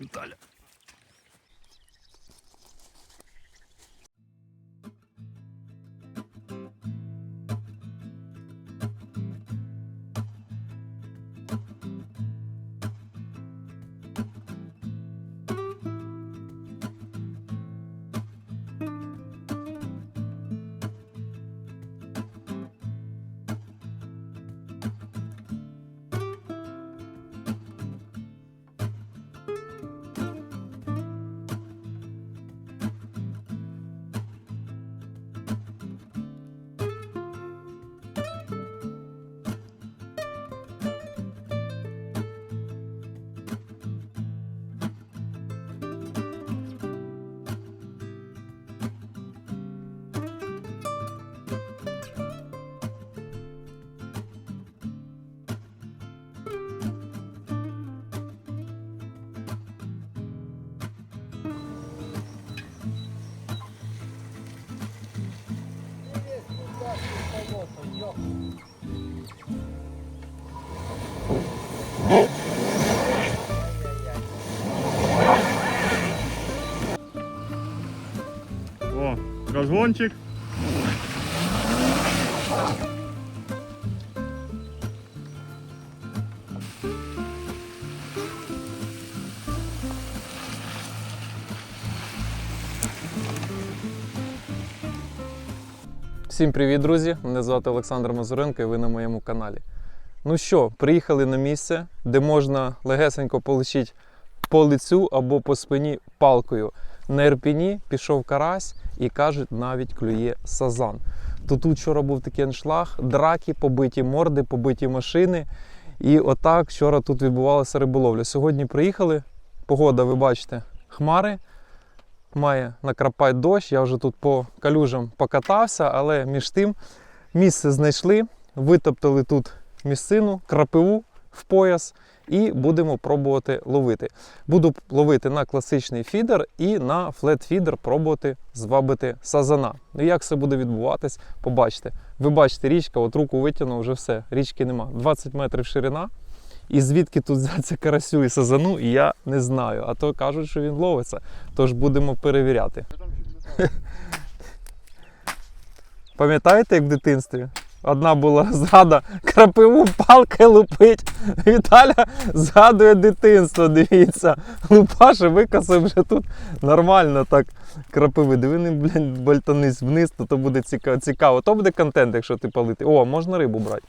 Віталя. Розгончик. Всім привіт, друзі! Мене звати Олександр Мазуренко і ви на моєму каналі. Ну що, приїхали на місце, де можна легесенько полечити по лицю або по спині палкою. На Ірпіні пішов карась і кажуть, навіть клює сазан. То тут вчора був такий аншлаг, драки, побиті морди, побиті машини. І отак вчора тут відбувалася риболовля. Сьогодні приїхали. Погода, ви бачите, хмари має накрапати дощ. Я вже тут по калюжам покатався, але між тим місце знайшли, витоптали тут місцину, крапиву в пояс і будемо пробувати ловити. Буду ловити на класичний фідер і на флет-фідер пробувати звабити сазана. Ну як це буде відбуватись, побачите. Ви бачите, річка, от руку витягнув, вже все, річки нема. 20 метрів ширина. І звідки тут взяться карасю і сазану, я не знаю. А то кажуть, що він ловиться. Тож будемо перевіряти. Пам'ятаєте, як в дитинстві? Одна була згада, крапиву палкою лупить. Віталя згадує дитинство. Дивіться, лупаше викосив вже тут нормально так крапиви. Диви, не, блядь, бальтанись вниз, то, то буде цікаво. То буде контент, якщо ти палити. О, можна рибу брати.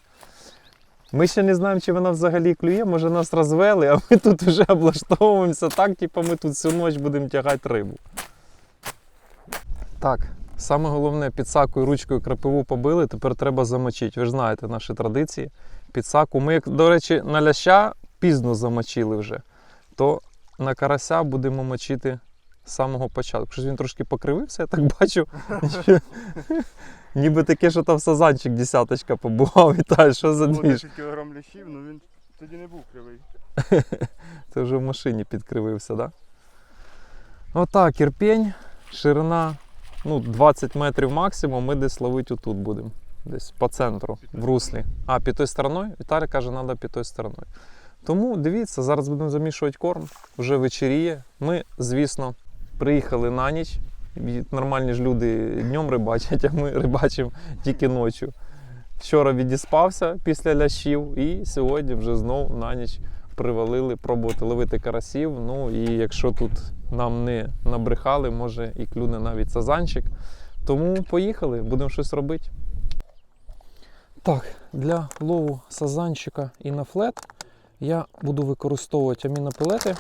Ми ще не знаємо, чи вона взагалі клює, може нас розвели, а ми тут вже облаштовуємося так, типу ми тут всю ніч будемо тягати рибу. Так, саме головне, підсакою ручкою крапиву побили, тепер треба замочити. Ви ж знаєте наші традиції. Підсаку. Ми, як, до речі, на ляща пізно замочили вже, то на карася будемо мочити з самого початку. Щось він трошки покривився, я так бачу. Ніби таке, що там сазанчик десяточка побував. Вітаю, що за двіж? 10 кг лящів, ну він тоді не був кривий. Ти вже в машині підкривився, так? Да? Отак, ірпень, ширина ну, 20 метрів максимум, ми десь ловити отут будемо. Десь по центру, в руслі. А, під тою стороною? Віталій каже, треба під тою стороною. Тому дивіться, зараз будемо замішувати корм, вже вечеріє. Ми, звісно, приїхали на ніч. Нормальні ж люди днем рибачать, а ми рибачимо тільки ночі. Вчора відіспався після лящів, і сьогодні вже знов на ніч привалили пробувати ловити карасів. Ну і якщо тут нам не набрехали, може і клюне навіть сазанчик. Тому поїхали, будемо щось робити. Так, для лову сазанчика і на флет я буду використовувати амінопелети,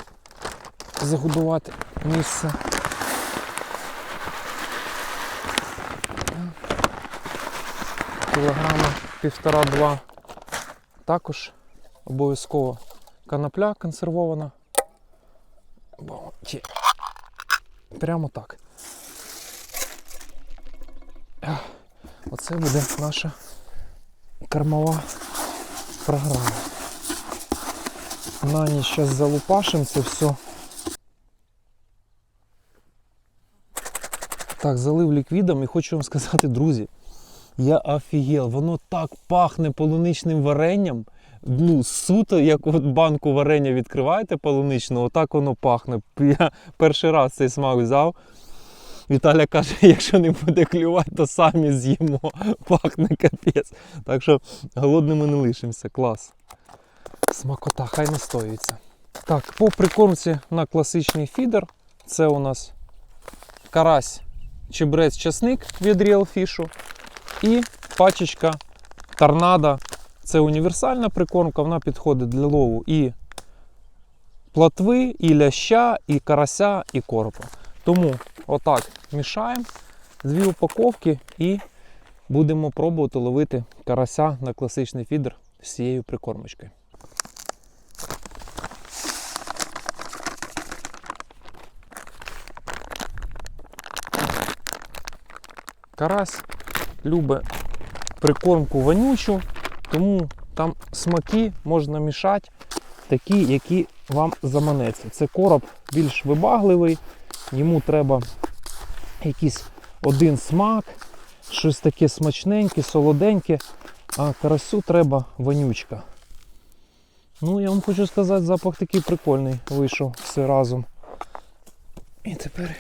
загодувати місце. Кілограма півтора-два. Також обов'язково канапля консервована. Бо ті- Прямо так. Оце буде наша кормова програма. На ніч зараз залупашимо це все. Так, залив ліквідом і хочу вам сказати, друзі, я офігел, воно так пахне полуничним варенням. Ну, суто, як от банку варення відкриваєте полуничного, отак воно пахне. Я перший раз цей смак взяв. Віталя каже, якщо не буде клювати, то самі з'їмо. Пахне капець. Так що голодними не лишимося. Клас. Смакота, хай настоюється. Так, по прикормці на класичний фідер. Це у нас карась, чебрець, часник від Real Fish і пачечка торнадо. Це універсальна прикормка, вона підходить для лову і платви, і ляща, і карася, і коропа. Тому отак мішаємо дві упаковки і будемо пробувати ловити карася на класичний фідер з цією прикормочкою. Карась любить прикормку вонючу, тому там смаки можна мішати такі, які вам заманеться. Це короб більш вибагливий, йому треба якийсь один смак, щось таке смачненьке, солоденьке, а карасю треба вонючка. Ну, я вам хочу сказати, запах такий прикольний вийшов все разом. І тепер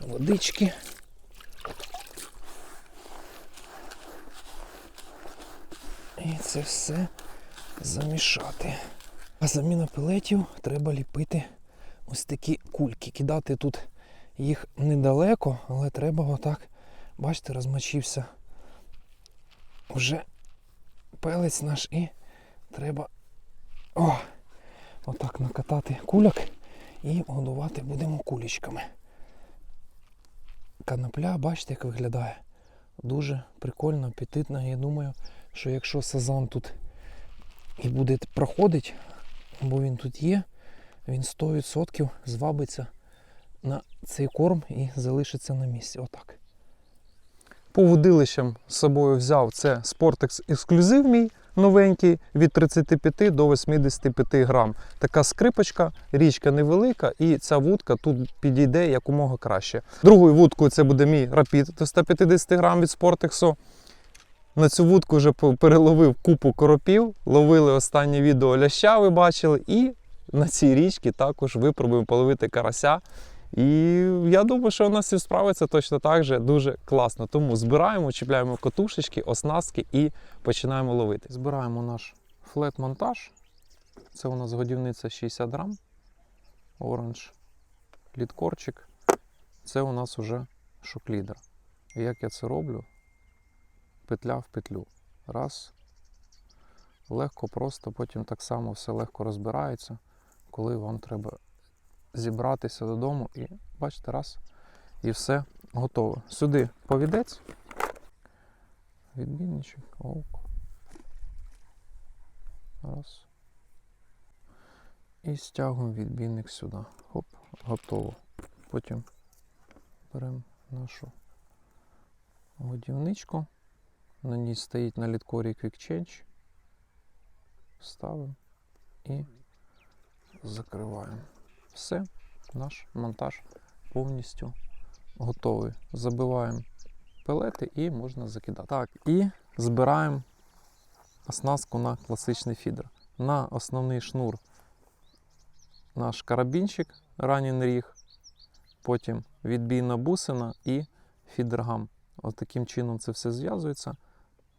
водички. І це все замішати. А заміна пелетів треба ліпити ось такі кульки. Кидати тут їх недалеко, але треба отак, бачите, розмочився вже пелець наш і треба о, отак накатати куляк і годувати будемо кулічками. Канапля, бачите, як виглядає. Дуже прикольно, апетитно. Я думаю, що якщо сазан тут і буде проходити, бо він тут є, він 100% звабиться на цей корм і залишиться на місці. Отак. По водилищам з собою взяв це Sportex ексклюзив мій новенький від 35 до 85 грам. Така скрипочка, річка невелика, і ця вудка тут підійде якомога краще. Другою вудкою це буде мій Rapid до 150 грам від Sportex. На цю вудку вже переловив купу коропів, ловили останнє відео ляща, ви бачили, і на цій річці також випробуємо половити карася. І я думаю, що у нас все справиться точно так же дуже класно. Тому збираємо, чіпляємо катушечки, оснастки і починаємо ловити. Збираємо наш флет-монтаж. Це у нас годівниця 60 грам. Оранж лідкорчик. Це у нас уже шоклідер. Як я це роблю? Петля в петлю. Раз. Легко, просто, потім так само все легко розбирається, коли вам треба зібратися додому і бачите, раз, і все готово. Сюди повідець, відбійничок, око. Раз. І стягуємо відбійник сюди. Хоп, готово. Потім беремо нашу годівничку. На ній стоїть на літкорі Quick Change. Ставимо і закриваємо. Все, наш монтаж повністю готовий. Забиваємо пелети і можна закидати. Так, і збираємо оснастку на класичний фідер. На основний шнур наш карабінчик, ранін ріг, потім відбійна бусина і фідергам. Таким чином це все зв'язується.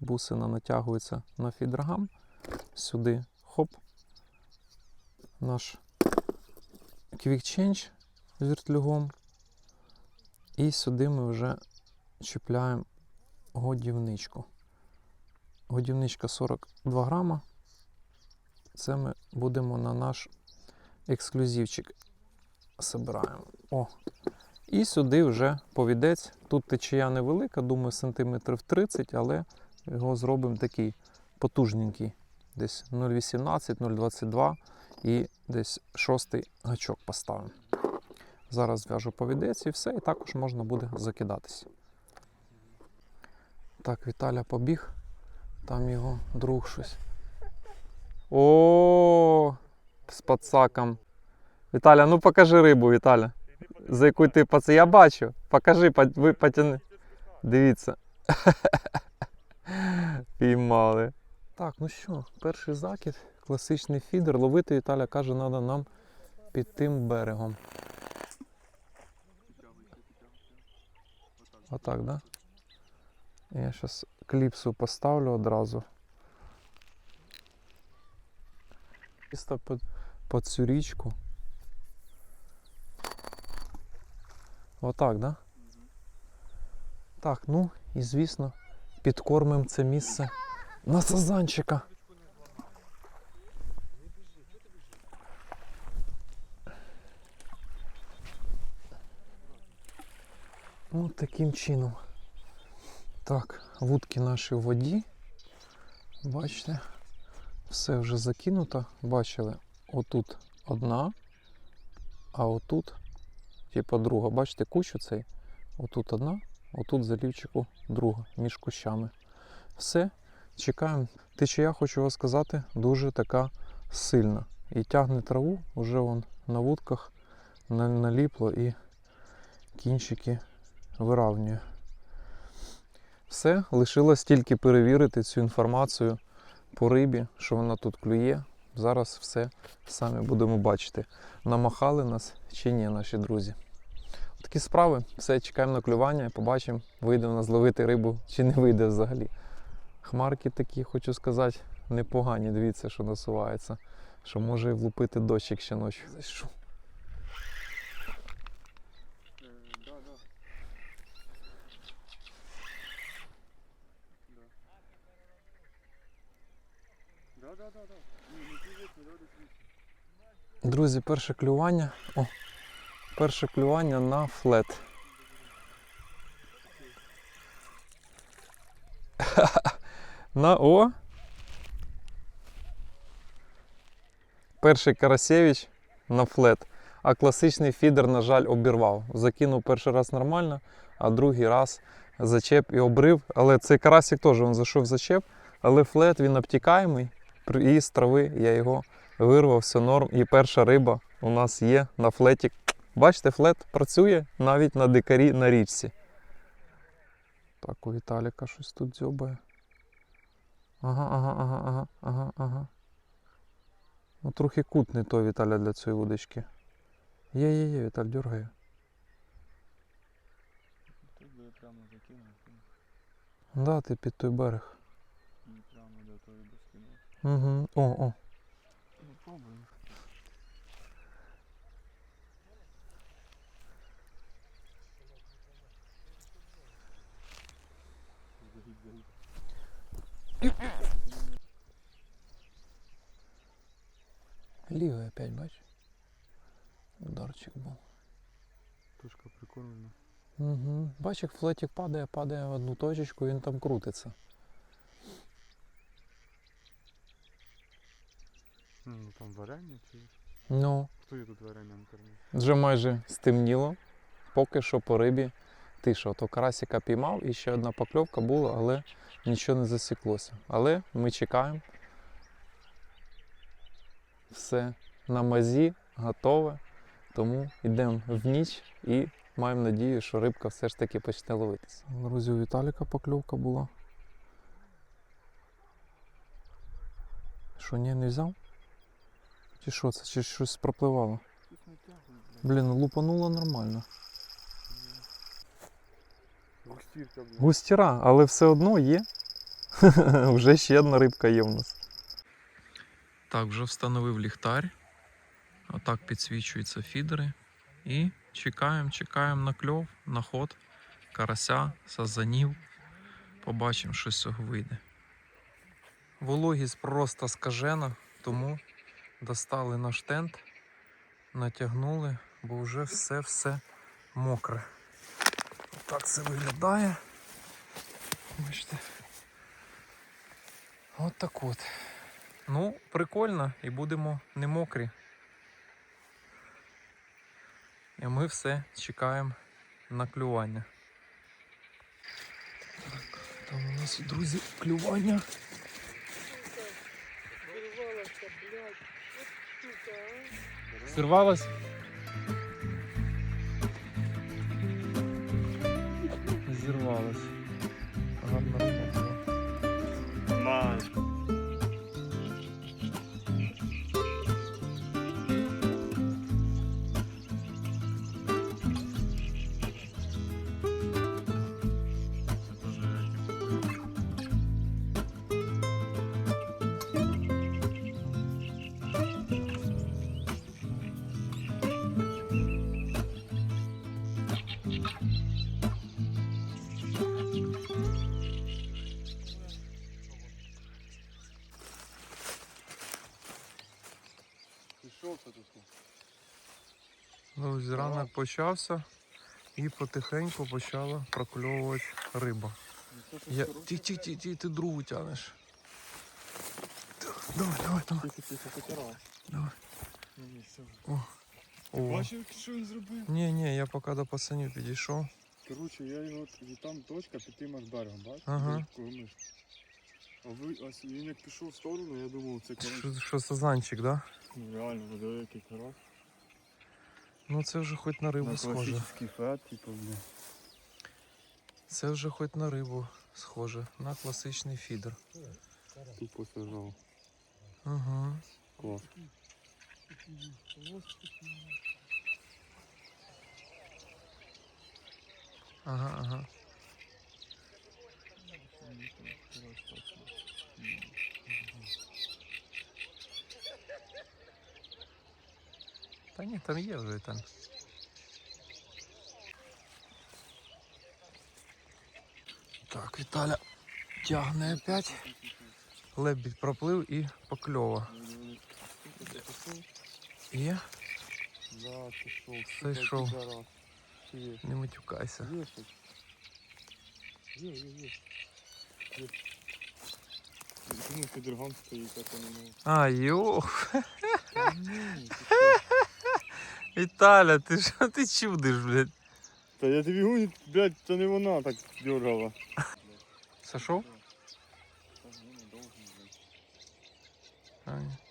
Бусина натягується на фідергам. Сюди хоп. Наш Change з вертлюгом. І сюди ми вже чіпляємо годівничку. Годівничка 42 грама. Це ми будемо на наш ексклюзивчик збираємо. О. І сюди вже повідець. Тут течія невелика, думаю, сантиметрів 30, але його зробимо такий потужненький. Десь 0,18, 0,22 і десь шостий гачок поставимо. Зараз зв'яжу повідець і все, і також можна буде закидатись. Так, Віталя побіг, там його друг щось. О, з пацаком. Віталя, ну покажи рибу, Віталя. За яку ти паце. Я бачу. Покажи, потяни. Дивіться. Піймали. Так, ну що, перший закид, класичний фідер. Ловити Віталя каже, треба нам під тим берегом. Отак, да? Я зараз кліпсу поставлю одразу. Чисто під, під цю річку. Отак, да? Так, ну і звісно, підкормимо це місце на сазанчика. Ну, таким чином. Так, вудки наші в воді. Бачите, все вже закинуто. Бачили, отут одна, а отут, типа друга. Бачите, кущу цей? Отут одна, отут залівчику друга між кущами. Все, чекаємо. Течія, хочу вам сказати, дуже така сильна. І тягне траву, вже вон на вудках на- наліпло і кінчики виравнює. Все, лишилось тільки перевірити цю інформацію по рибі, що вона тут клює. Зараз все самі будемо бачити. Намахали нас чи ні, наші друзі. Такі справи. Все, чекаємо на клювання побачимо, вийде в нас зловити рибу чи не вийде взагалі. Хмарки такі, хочу сказати, непогані. Дивіться, що насувається. Що може влупити дощик ще ночі. Зайшов. Друзі, перше клювання. О, перше клювання на флет. на О. Перший Карасєвич на флет. А класичний фідер, на жаль, обірвав. Закинув перший раз нормально, а другий раз зачеп і обрив. Але цей карасик теж він зайшов зачеп, але флет він обтікаємий. І з трави я його вирвав, все норм. І перша риба у нас є на флеті. Бачите, флет працює навіть на дикарі на річці. Так, у Віталіка щось тут дзьобає. Ага, ага, ага, ага, ага, ага. Ну, трохи кут не то Віталя для цієї вудочки. Є, є, є, Віталь, дергає. Тут би прямо закинув, Да, ти під той берег. прямо до тої доски. Угу. О, о. Лівий опять, бач. Ударчик був. Тушка прикольна. Угу. Бач, як флетик падає, падає в одну точечку, він там крутиться. Ну там варення чи. Ну, Хто є тут варенням кормить? вже майже стемніло. Поки що по рибі тиша. То карасика піймав і ще одна покльовка була, але нічого не засіклося. Але ми чекаємо. Все на мазі, готове. Тому йдемо в ніч і маємо надію, що рибка все ж таки почне ловитися. Друзі, у Віталіка покльовка була. Що, ні, не взяв? Чи що це? Чи щось пропливало? Блін, ну лупануло нормально. Густірка. Густіра, але все одно є. вже ще одна рибка є в нас. Так, вже встановив ліхтар. Отак підсвічуються фідери. І чекаємо, чекаємо на кльов, на ход, карася, сазанів. Побачимо, що з цього вийде. Вологість просто скажена, тому достали наш тент, натягнули, бо вже все-все мокре. Так це виглядає. Бачите. От так от. Ну, прикольно, і будемо не мокрі. І ми все чекаємо на клювання. Так, там у нас, друзі, клювання. Сирвалась? Зірвалась. Ранок почався і потихеньку почала прокльовувати риба. Ну, Я... Ті, ті, ті, ті, ти другу тянеш. Давай, давай, давай. Тихо, тихо, потирав. Давай. Ні, ні, все. О. Бачив, що він зробив? Ні, ні, я поки до пацанів підійшов. Коротше, я його і там точка під тим аж берегом, бачиш? Ага. А ви, а він як пішов в сторону, я думав, це коротше. Що, що сазанчик, да? Ну реально, вода який хорош. Ну це вже хоч на рибу На схоже. класичний типу. Це вже хоч на рибу схоже. На класичний фідер. Тупо сажав. Ага. Клас. Ага, ага. Та ні, там є вже там. Так, Віталя тягне опять. Лебідь проплив і покльова. Пішов. Зайшов. Не матюкайся. Є? Є, є. Ну, федерган стоїть, так не... А, йо. Віталя, ти що ти чудиш, блядь? Та я тобі гоню, блядь, це не вона так дергала. Сашов?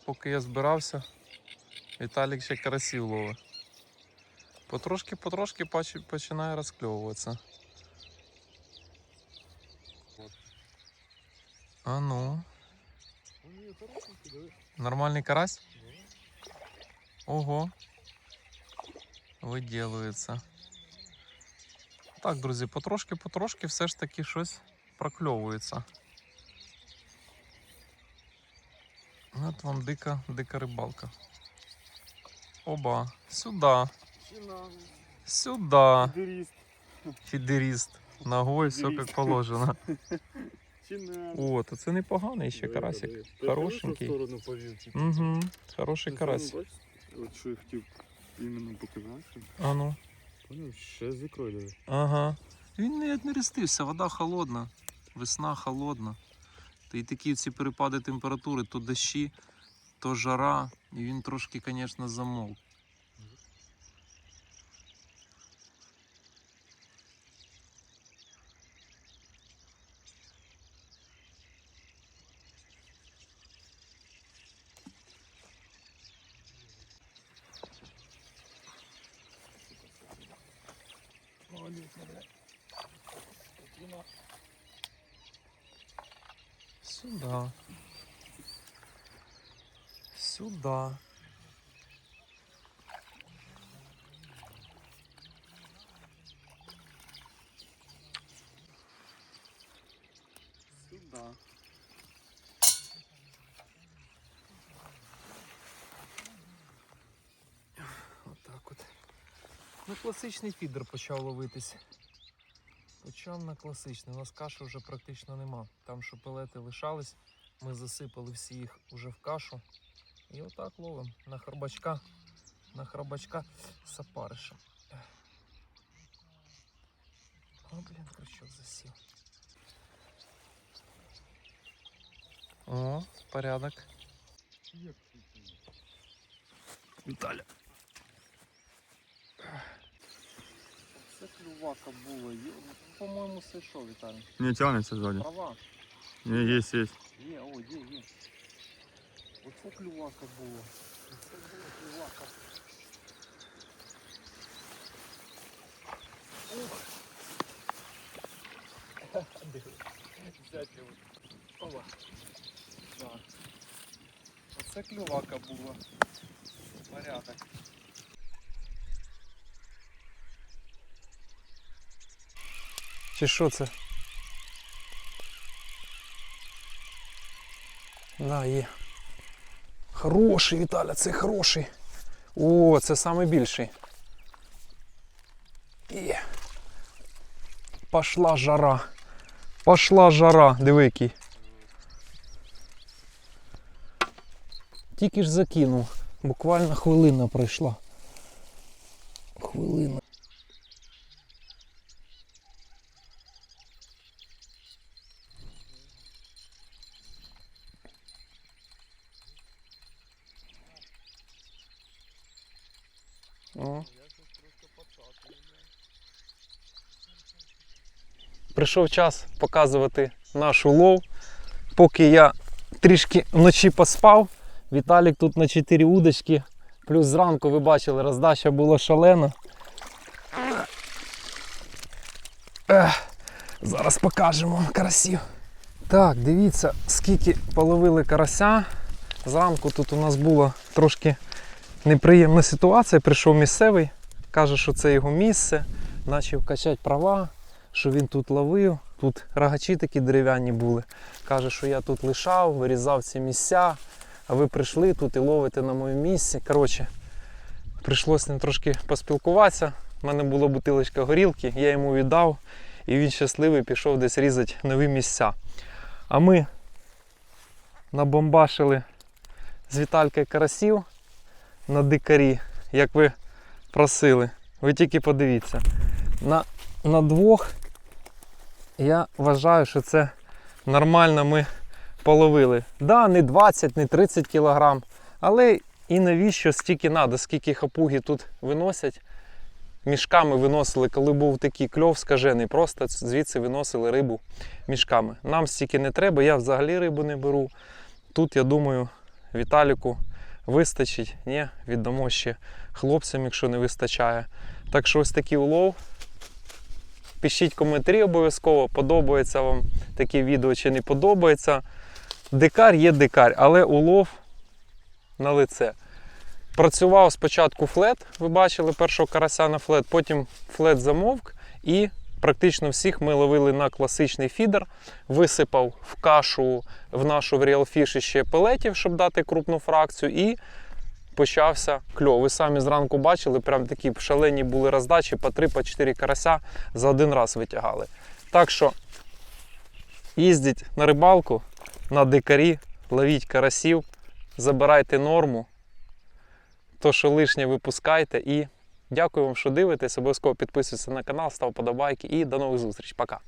Поки я збирався, Віталік ще карасів ловить. Потрошки, потрошки пач- починає розкльовуватися. А ну, нормальний карась? Ого. Виділується. Так, друзі, потрошки, потрошки все ж таки щось прокльовується. От вам дика, дика рибалка. Оба, сюди, сюди. Фідеріст. Фідеріст. Ногой все як положено. О, то це непоганий ще карасик. Хорошенький. Угу, хороший карась. От що я хотів іменно показати. А ну. Поняв, ще з ікрою. Ага. Він не віднерестився, вода холодна, весна холодна. Та й такі ці перепади температури, то дощі, то жара, і він трошки, звісно, замовк. Сюда. Отак от. Ну, класичний фідер почав ловитись. Почав на класичний. У нас каші вже практично нема. Там, що пелети лишались, ми засипали всі їх уже в кашу. І отак ловимо на хробачка. На хробачка сапариша. О, блін, крючок засів. О, порядок. Віталя. Це клювака була. Є- По-моєму, це що, Віталій? Не тягнеться ззаді. Права. Не, є, є. Є, о, є, є. Оце клювака була. Оце була клювака. Ух. Диви. Взять його. Ова. Так. Оце клювака була. Порядок. Чи що це? Да, є. Хороший, Віталя, це хороший. О, це самий більший. Є. Пошла жара. Пошла жара, диви. Тільки ж закинув. Буквально хвилина пройшла. Хвилина. О. Прийшов час показувати наш улов. Поки я трішки вночі поспав, Віталік тут на 4 удочки. Плюс зранку ви бачили, роздача була шалена. Ех, зараз покажемо карасів. Так, дивіться, скільки половили карася. Зранку тут у нас була трошки неприємна ситуація. Прийшов місцевий, каже, що це його місце, почав качати права, що він тут ловив. Тут рогачі такі дерев'яні були. Каже, що я тут лишав, вирізав ці місця, а ви прийшли тут і ловите на моєму місці. Коротше, прийшлося ним трошки поспілкуватися. У мене була бутилочка горілки, я йому віддав, і він щасливий пішов десь різати нові місця. А ми набомбашили з Віталькою карасів на дикарі, як ви просили. Ви тільки подивіться. На, на двох я вважаю, що це нормально ми половили. Да, не 20, не 30 кілограм, але і навіщо стільки треба, скільки хапуги тут виносять. Мішками виносили, коли був такий кльов скажений, просто звідси виносили рибу мішками. Нам стільки не треба, я взагалі рибу не беру. Тут, я думаю, Віталіку вистачить. Ні, віддамо ще хлопцям, якщо не вистачає. Так що ось такий улов. Пишіть коментарі обов'язково, подобається вам таке відео чи не подобається. Дикар є дикар, але улов на лице. Працював спочатку флет, ви бачили першого карася на флет, потім флет замовк і практично всіх ми ловили на класичний фідер, висипав в кашу в нашу в Real ще пелетів, щоб дати крупну фракцію, і почався кльов. Ви самі зранку бачили, прям такі шалені були роздачі, по 3-4 карася за один раз витягали. Так що їздіть на рибалку, на дикарі, ловіть карасів, забирайте норму, то, що лишнє випускайте і дякую вам, що дивитесь. Обов'язково підписуйтесь на канал, став подобайки і до нових зустріч. Пока.